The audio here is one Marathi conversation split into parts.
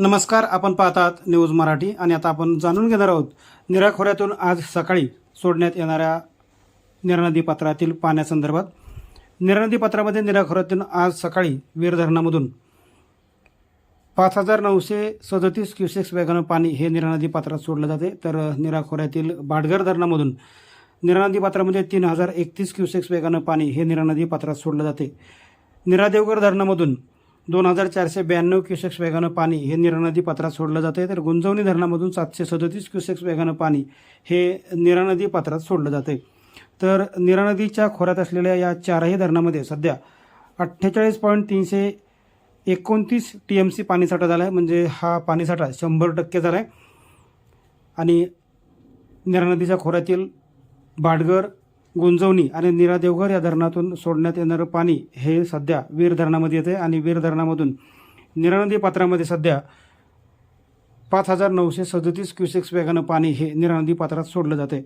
नमस्कार आपण पाहतात न्यूज मराठी आणि आता आपण जाणून घेणार आहोत निरा खोऱ्यातून आज सकाळी सोडण्यात येणाऱ्या निरा नदी पात्रातील पाण्यासंदर्भात निरा नदी पात्रामध्ये निरा खोऱ्यातून आज सकाळी वीर धरणामधून पाच हजार नऊशे सदतीस क्युसेक्स वेगानं पाणी हे निरानदी पात्रात सोडलं जाते. तर निरा खोऱ्यातील धरणामधून निरनदी पात्रामध्ये तीन हजार एकतीस क्युसेक्स वेगानं पाणी हे निरानदी पात्रात सोडलं जाते. निरा देवघर धरणामधून दोन हजार चारशे ब्याण्णव क्युसेक्स वेगानं पाणी हे निरा नदी पात्रात सोडलं जाते तर गुंजवणी धरणामधून सातशे सदतीस क्युसेक्स वेगानं पाणी हे निरा नदी पात्रात सोडलं जाते तर निरा नदीच्या खोऱ्यात असलेल्या या चारही धरणामध्ये सध्या अठ्ठेचाळीस पॉईंट तीनशे एकोणतीस टी एम सी पाणीसाठा झाला आहे म्हणजे हा पाणीसाठा शंभर टक्के झाला आहे आणि निरा नदीच्या खोऱ्यातील बाडगर गुंजवणी आणि निरा देवघर या धरणातून सोडण्यात येणारं पाणी हे सध्या वीर धरणामध्ये येते आणि वीर धरणामधून निरा नदी पात्रामध्ये सध्या पाच हजार नऊशे सदतीस क्युसेक्स वेगानं पाणी हे निरा नदी पात्रात सोडलं जाते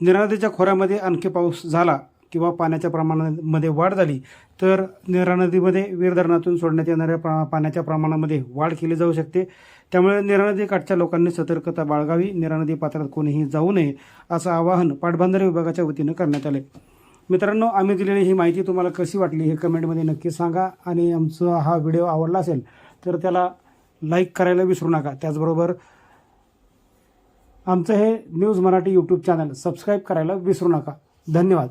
निरा नदीच्या खोऱ्यामध्ये आणखी पाऊस झाला किंवा पाण्याच्या प्रमाणामध्ये वाढ झाली तर निरा नदीमध्ये वीर धरणातून सोडण्यात येणाऱ्या प्रा पाण्याच्या प्रमाणामध्ये वाढ केली जाऊ शकते. त्यामुळे निरा नदी काठच्या लोकांनी सतर्कता बाळगावी निरा नदी पात्रात कोणीही जाऊ नये असं आवाहन पाटबंधारे विभागाच्या वतीनं करण्यात आले मित्रांनो आम्ही दिलेली ही माहिती तुम्हाला कशी वाटली हे कमेंटमध्ये नक्की सांगा आणि आमचा हा व्हिडिओ आवडला असेल तर त्याला लाईक करायला विसरू नका. त्याचबरोबर आमचं हे news Marathi YouTube channel subscribe करायला विसरू नका. धन्यवाद.